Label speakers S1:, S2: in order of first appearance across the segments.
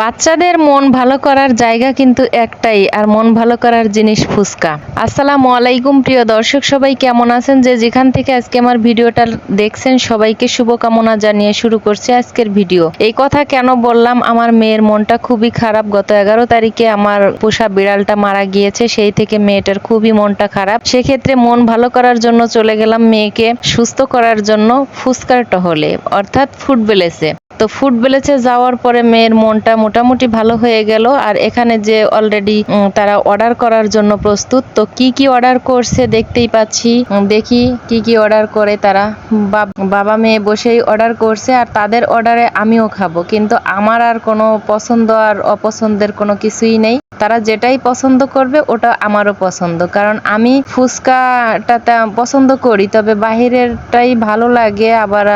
S1: বাচ্চাদের মন ভালো করার জায়গা কিন্তু একটাই, আর মন ভালো করার জিনিস ফুচকা। আসসালামু আলাইকুম, প্রিয় দর্শক, সবাই কেমন আছেন? যে যেখান থেকে আজকে আমার ভিডিওটা দেখছেন, সবাইকে শুভকামনা জানিয়ে শুরু করছে আজকের ভিডিও। এই কথা কেন বললাম? আমার মেয়ের মনটা খুবই খারাপ। গত এগারো তারিখে আমার পোষা বিড়ালটা মারা গিয়েছে, সেই থেকে মেয়েটার খুবই মনটা খারাপ। সেক্ষেত্রে মন ভালো করার জন্য চলে গেলাম মেয়েকে সুস্থ করার জন্য ফুচকার টহলে, অর্থাৎ ফুড বেলেসে তো ফুড ভিলেজে যাওয়ার পরে মেয়ের মনটা মোটামুটি ভালো হয়ে গেল, আর এখানে যে অলরেডি তারা অর্ডার করার জন্য প্রস্তুত, তো কি কি অর্ডার করছে দেখতেই পাচ্ছি। দেখি কি কি অর্ডার করে তারা। বাব- মেয়ে বসেই অর্ডার করছে, আর তাদের অর্ডারে আমিও খাব। কিন্তু আমার আর কোনো পছন্দ আর অপছন্দের কোনো কিছুই নেই। তারা যেটাই পছন্দ করবে, ওটা আমারও পছন্দ। কারণ আমি ফুচকাটাতে পছন্দ করি, তবে বাহিরেরটাই ভালো লাগে, আবার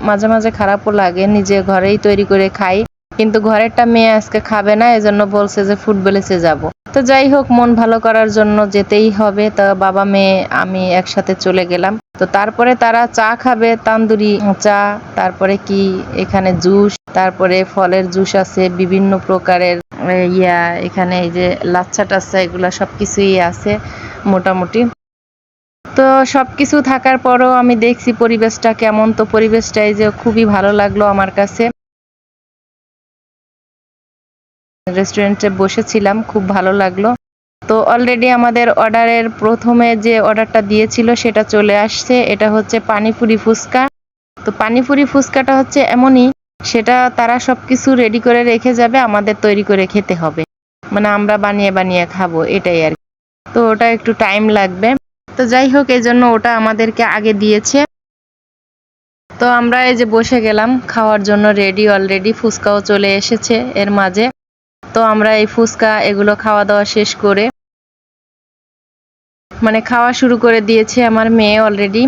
S1: মাঝে মাঝে খারাপও লাগে, নিজে ঘরেই তৈরি করে খাই। কিন্তু ঘরেরটা মেয়ে আজকে খাবে না, এজন্য বলছে যে ফুড বেলেসে যাব। তো যাই হোক, মন ভালো করার জন্য যেতেই হবে। তো বাবা, মেয়ে, আমি একসাথে চলে গেলাম। তো তারপরে তারা চা খাবে, তান্দুরি চা, তারপরে কি এখানে জুস, তারপরে ফলের জুস আছে, বিভিন্ন প্রকারের ইয়া, এখানে এই যে লাচ্ছা টাচ্ছা, এগুলা সবকিছুই আছে মোটামুটি। তো সব কিছু থাকার পরও আমি দেখছি পরিবেশটা কেমন। তো পরিবেশটা এই যে খুবই ভালো লাগল আমার কাছে। রেস্টুরেন্টে বসেছিলাম, খুব ভালো লাগল। তো অলরেডি আমাদের অর্ডারের প্রথমে যে অর্ডারটা দিয়েছিল সেটা চলে আসছে। এটা হচ্ছে পানিপুরি ফুচকা। তো পানিপুরি ফুচকাটা হচ্ছে এমনই, সেটা তারা সব কিছু রেডি করে রেখে যাবে, আমাদের তৈরি করে খেতে হবে। মানে আমরা বানিয়ে বানিয়ে খাব, এটাই আর। তো ওটা একটু টাইম লাগবে। তো যাই হোক, এই জন্য ওটা আমাদেরকে আগে দিয়েছে। তো আমরা এই যে বসে গেলাম, খাওয়ার জন্য রেডি অলরেডি ফুচকাও চলে এসেছে এর মাঝে। তো আমরা এই ফুচকা, এগুলো খাওয়া দাওয়া শেষ করে মানে খাওয়া শুরু করে দিয়েছে আমার মেয়ে অলরেডি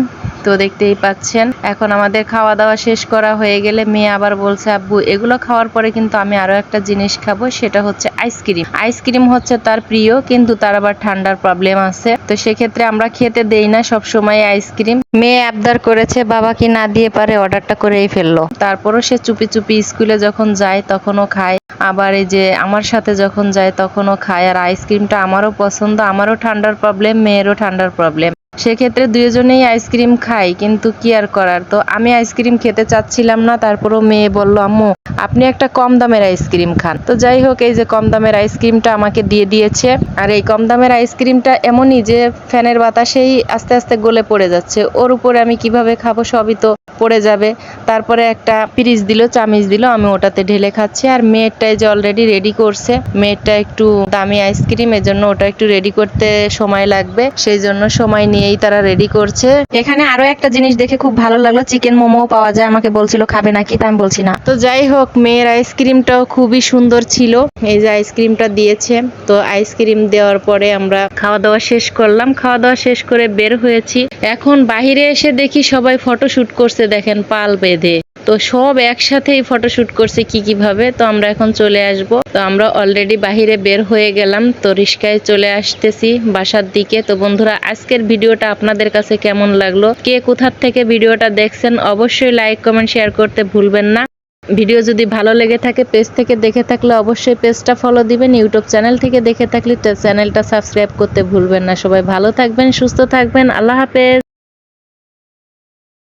S1: তো দেখতেই পাচ্ছেন। এখন আমাদের খাওয়া দাওয়া শেষ করা হয়ে গেলে মেয়ে আবার বলছে, আব্বু, এগুলো খাওয়ার পরে কিন্তু আমি আরও একটা জিনিস খাব, সেটা হচ্ছে আইসক্রিম। আইসক্রিম হচ্ছে তার প্রিয়, কিন্তু তার আবার ঠান্ডার প্রবলেম আছে। তো সেক্ষেত্রে আমরা খেতে দেই না সব সময় আইসক্রিম। মেয়ে আবদার করেছে, বাবা কি না দিয়ে পারে, অর্ডারটা করেই ফেলল। তারপরও সে চুপি চুপি স্কুলে যখন যায়, তখনও খায়। আবার এই যে আমার সাথে যখন যায়, তখনও খায়। আর আইসক্রিমটা আমারও পছন্দ, আমারও ঠান্ডার প্রবলেম, মেয়েরও ঠান্ডার প্রবলেম। সেক্ষেত্রে দুজনেই আইসক্রিম খাই, কিন্তু কি আর করার? তো আমি আইসক্রিম খেতে চাচ্ছিলাম না, তারপরও মেয়ে বলল, আম্মু, আপনি একটা কম দামের আইসক্রিম খান। তো যাই হোক, এই যে কম দামের আইসক্রিমটা আমাকে দিয়ে দিয়েছে, আর এই কম দামের আইসক্রিমটা এমনই যে ফ্যানের বাতাসেই আস্তে আস্তে গলে পড়ে যাচ্ছে, ওর উপরে আমি কীভাবে খাব সবই তো পড়ে যাবে। তারপরে একটা পিরিচ দিল চামিচ দিল আমি ওটাতে ঢেলে খাচ্ছি। আর মেয়েরটাই যে অলরেডি রেডি করছে। মেয়েরটা একটু দামি আইসক্রিম এজন্য ওটা একটু রেডি করতে সময় লাগবে। সেই জন্য সময় নিয়েই তারা রেডি করছে। এখানে আরও একটা জিনিস দেখে খুব ভালো লাগল চিকেন মোমো পাওয়া যায়। আমাকে বলছিল খাবে নাকি? তা আমি বলছি না। তো যাই হোক মেয়ের আইসক্রিমটাও খুবই সুন্দর ছিল। এই যে আইসক্রিমটা দিয়েছে। তো আইসক্রিম দেওয়ার পরে আমরা খাওয়া দাওয়া শেষ করলাম। খাওয়া দাওয়া শেষ করে বের হয়েছি। এখন বাইরে এসে দেখি সবাই ফটো শুট করছে। দেখেন পাল বেঁধে। তো সব একসাথেই ফটোশুট করছে কি কীভাবে, তো আমরা এখন চলে আসব। তো আমরা অলরেডি বাহিরে বের হয়ে গেলাম, তো রিস্কায় চলে আসতেছি বাসার দিকে। তো বন্ধুরা, আজকের ভিডিওটা আপনাদের কাছে কেমন লাগল? কে কোথার থেকে ভিডিওটা দেখছেন, অবশ্যই লাইক কমেন্ট শেয়ার করতে ভুলবেন না। ভিডিও যদি ভালো লেগে থাকে পেজ থেকে দেখে থাকলে অবশ্যই পেজটা ফলো দিবেন। ইউটিউব চ্যানেল থেকে দেখে থাকলে চ্যানেলটা সাবস্ক্রাইব করতে ভুলবেন না। সবাই ভালো থাকবেন, সুস্থ থাকবেন। আল্লাহ হাফেজ।